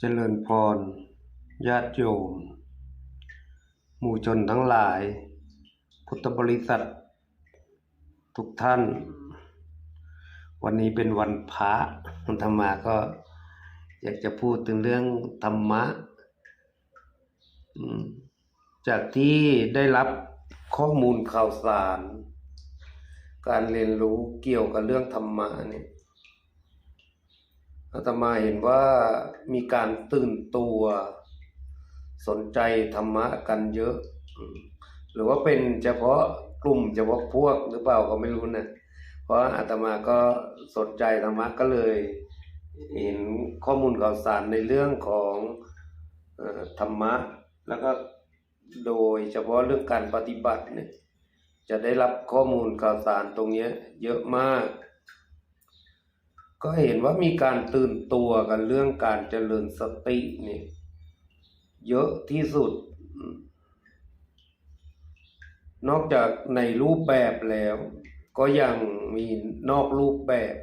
เจริญพร ญาติโยม หมู่ชนทั้งหลาย พุทธบริษัท ทุกท่าน วันนี้เป็นวันพระธรรมาก็อยากจะพูดถึงเรื่องธรรมะ จากที่ได้รับข้อมูลข่าวสาร การเรียนรู้เกี่ยวกับเรื่องธรรมะเนี่ย อาตมาเห็นว่ามีการตื่นตัว สนใจธรรมะกันเยอะ หรือว่าเป็นเฉพาะกลุ่มเฉพาะพวกหรือเปล่าก็ไม่รู้นะเพราะอาตมาก็สนใจธรรมะก็เลย เห็นข้อมูลข่าวสารในเรื่องของอธรรมะ แล้วก็โดยเฉพาะเรื่องการปฏิบัติเนี่ยจะได้รับข้อมูลข่าวสารตรงนี้เยอะมาก ก็เห็นว่ามีการตื่นตัวกันเรื่องการเจริญสตินี่เยอะที่สุด นอกจากในรูปแบบแล้ว ก็ยังมีนอกรูปแบบ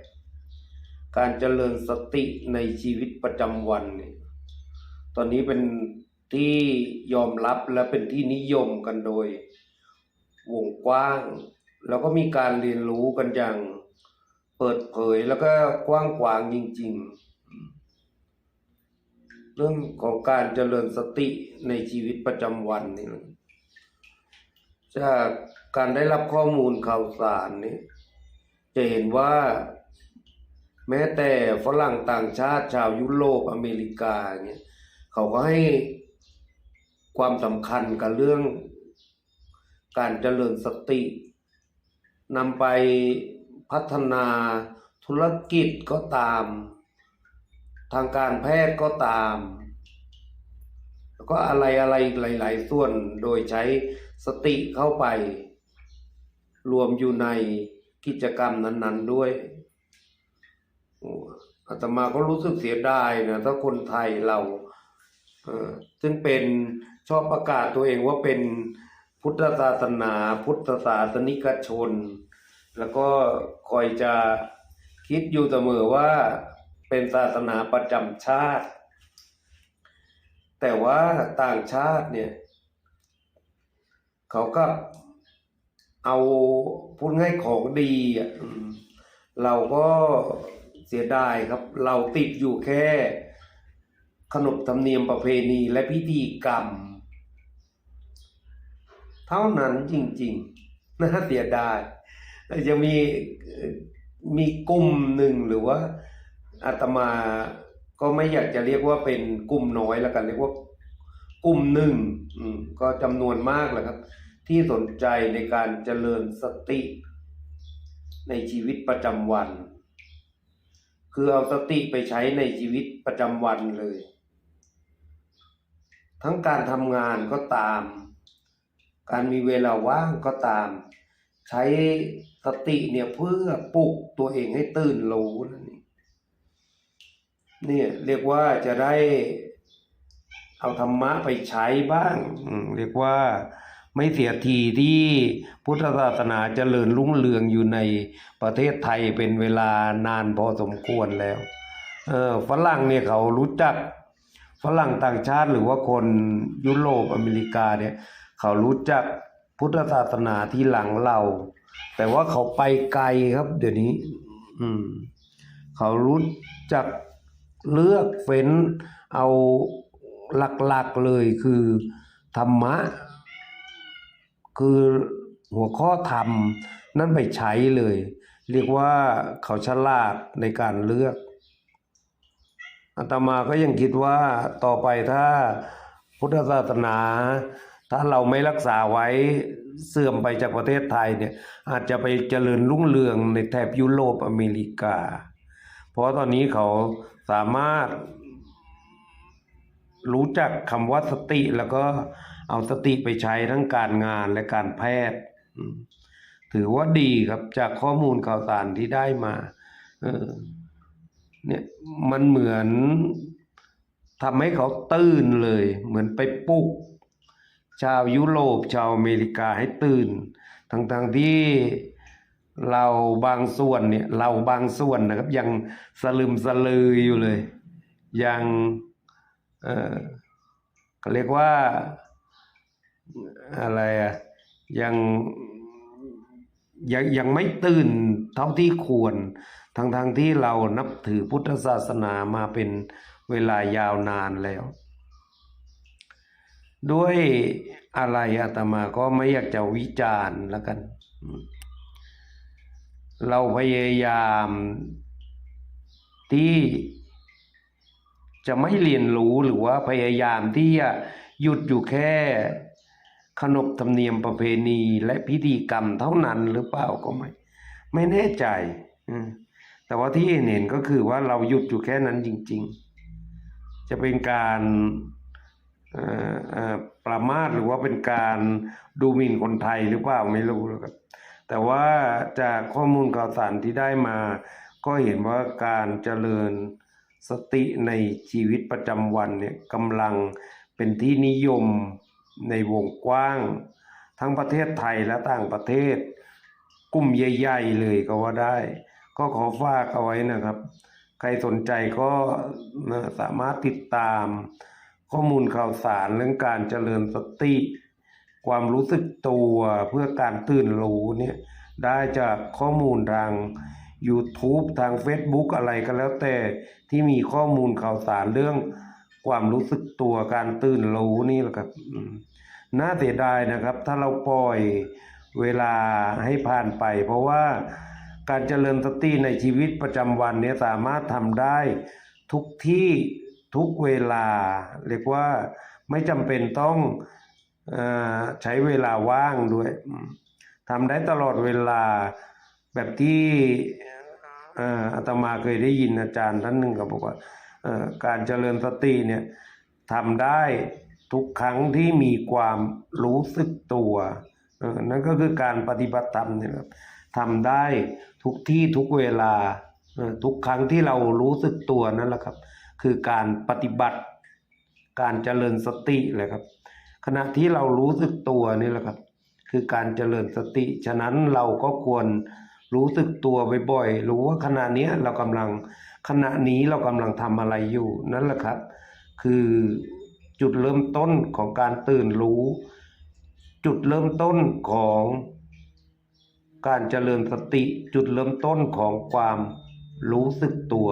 การเจริญสติในชีวิตประจำวันนี่ตอนนี้เป็นที่ยอมรับและเป็นที่นิยมกันโดย วงกว้าง แล้วก็มีการเรียนรู้กันอย่าง เปิดเผยแล้วก็กว้างขวางจริง ๆ เรื่องของการเจริญสติในชีวิตประจำวันนี่จากการได้รับข้อมูลข่าวสารนี้จะเห็นว่าแม้แต่ฝรั่งต่างชาติชาวยุโรปอเมริกาเนี่ยเขาก็ให้ความสำคัญกับเรื่องการเจริญสตินำไป พัฒนาธุรกิจก็ตาม ทางการแพทย์ก็ตาม แล้วก็อะไรอะไรหลาย ๆ ส่วนโดยใช้สติเข้าไป รวมอยู่ในกิจกรรมนั้น ๆ ด้วยอาตมาก็รู้สึกเสียดายนะถ้าคนไทยเราซึ่งเป็นชอบประกาศตัวเองว่าเป็นพุทธศาสนา พุทธศาสนิกชน แล้วก็คอยจะคิดอยู่เสมอว่าเป็นศาสนาประจำชาติ แต่ว่าต่างชาติเนี่ย เขาก็เอาพูดง่ายของดีอะเราก็เสียดายครับ เราติดอยู่แค่ ขนบธรรมเนียมประเพณีและพิธีกรรม เท่านั้นจริงๆน่าเสียดาย จะมีมีกลุ่มหนึ่งหรือว่าอาตมาก็ไม่อยากจะเรียกว่าเป็นกลุ่มน้อยแล้วกันเรียกว่ากลุ่มหนึ่งก็จำนวนมากแหละครับ ที่สนใจในการเจริญสติ ในชีวิตประจำวัน คือเอาสติไปใช้ในชีวิตประจำวันเลย ทั้งการทำงานก็ตาม การมีเวลาว่างก็ตาม ใช้สติเนี่ยเพื่อปลุกตัวเองให้ตื่นรู้นั่นเองเนี่ยเรียกว่าจะได้เอาธรรมะไปใช้บ้างเรียกว่าไม่เสียทีที่พุทธศาสนาเจริญรุ่งเรืองอยู่ในประเทศไทยเป็นเวลานานพอสมควรแล้วเออฝรั่งเนี่ยเขารู้จักฝรั่งต่างชาติหรือว่าคนยุโรปอเมริกาเนี่ย เขารู้จัก พุทธศาสนาที่หลังเรา แต่ว่าเขาไปไกลครับ เดี๋ยวนี้ อืม เขารู้จักเลือกเฟ้นเอาหลักๆเลยคือ ธรรมะ คือหัวข้อธรรม นั่นไปใช้เลย เรียกว่าเขาฉลาดในการเลือกอาตมาก็ยังคิดว่าต่อไปถ้าพุทธศาสนา ถ้าเราไม่รักษาไว้เสื่อมไปจากประเทศไทยเนี่ยอาจจะไปเจริญรุ่งเรืองในแถบยุโรปอเมริกา เพราะตอนนี้เขาสามารถรู้จักคำว่าสติแล้วก็เอาสติไปใช้ทั้งการงานและการแพทย์ ถือว่าดีครับจากข้อมูลข่าวสารที่ได้มาเออเนี่ยมันเหมือนทำให้เขาตื่นเลย เหมือนไปปลุก ชาวยุโรปชาวอเมริกาให้ตื่นทั้งๆที่เราบางส่วนเนี่ยเราบางส่วนนะครับ ยังสลึมสลืออยู่เลย ยังเออเรียกว่าอะไรอะยังยังยังไม่ตื่นเท่าที่ควรทั้งทงๆที่เรานับถือพุทธศาสนามาเป็นเวลายาวนานแล้ว ด้วยอะไรอาตมาก็ไม่อยากจะวิจารณ์แล้วกัน เราพยายามที่จะไม่เรียนรู้หรือว่าพยายามที่จะหยุดอยู่แค่ ขนบธรรมเนียมประเพณีและพิธีกรรมเท่านั้นหรือเปล่าก็ไม่ ไม่แน่ใจ แต่ว่าที่เห็นก็คือว่าเราหยุดอยู่แค่นั้นจริง ๆ จะเป็นการ ประมาทหรือว่าเป็นการดูหมิ่นคนไทยหรือเปล่าไม่รู้แล้วครับ แต่ว่าจากข้อมูลข่าวสารที่ได้มา ก็เห็นว่าการเจริญสติในชีวิตประจำวันเนี่ยกำลังเป็นที่นิยมในวงกว้าง ทั้งประเทศไทยและต่างประเทศ กลุ่มใหญ่ๆเลยก็ว่าได้ ก็ขอฝากเอาไว้นะครับ ใครสนใจก็สามารถติดตาม ข้อมูลข่าวสารเรื่องการเจริญสติ ความรู้สึกตัวเพื่อการตื่นรู้เนี่ยได้จากข้อมูลทาง YouTube ทาง Facebook อะไรก็แล้วแต่ที่มีข้อมูลข่าวสารเรื่องความรู้สึกตัวการตื่นรู้นี่แหละครับน่าเสียดายนะครับ ถ้าเราปล่อยเวลาให้ผ่านไป เพราะว่าการเจริญสติในชีวิตประจำวันเนี่ยสามารถทำได้ทุกที่ ทุกเวลา เรียกว่าไม่จำเป็นต้องอใช้เวลาว่างด้วยทำได้ตลอดเวลาแบบที่อาตมาเคยได้ยินอาจารย์ท่านหนึ่งก็บอกว่าการเจริญสติเนี่ยทำได้ทุกครั้งที่มีความรู้สึกตัวนั่นก็คือการปฏิบัติธรรมเนี่ยครับทำได้ทุกที่ทุกเวลาทุกครั้งที่เรารู้สึกตัวนั่นแหละครับ คือการปฏิบัติ การเจริญสติเลยครับ ขณะที่เรารู้สึกตัวนี่แหละครับ คือการเจริญสติ ฉะนั้นเราก็ควรรู้สึกตัวบ่อยๆรู้ว่าขณะนี้เรากำลังขณะนี้เรากำลังทำอะไรอยู่นั่นแหละครับ คือจุดเริ่มต้นของการตื่นรู้ จุดเริ่มต้นของการเจริญสติจุดเริ่มต้นของความรู้สึกตัว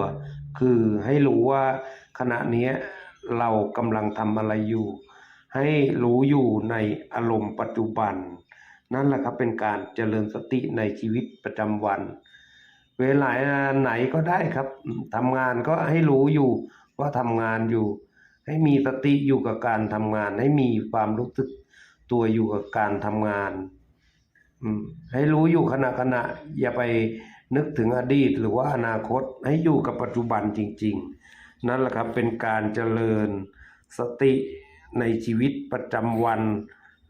คือให้รู้ว่าขณะนี้เรากำลังทำอะไรอยู่ ให้รู้อยู่ในอารมณ์ปัจจุบัน นั่นแหละครับเป็นการเจริญสติในชีวิตประจำวัน เวลาไหนก็ได้ครับทำงานก็ให้รู้อยู่ว่าทำงานอยู่ ให้มีสติอยู่กับการทำงาน ให้มีความรู้สึกตัวอยู่กับการทำงานให้รู้อยู่ขณะขณะอย่าไป นึกถึงอดีตหรือว่าอนาคตให้อยู่กับปัจจุบันจริง ๆ นั่นแหละครับเป็นการเจริญสติในชีวิตประจำวัน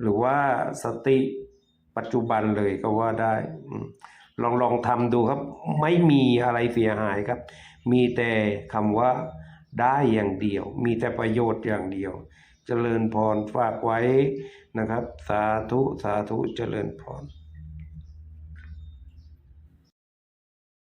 หรือว่าสติปัจจุบันเลยก็ว่าได้ ลองลองทำดูครับ ไม่มีอะไรเสียหายครับ มีแต่คำว่าได้อย่างเดียว มีแต่ประโยชน์อย่างเดียว เจริญพรฝากไว้นะครับ สาธุสาธุเจริญพร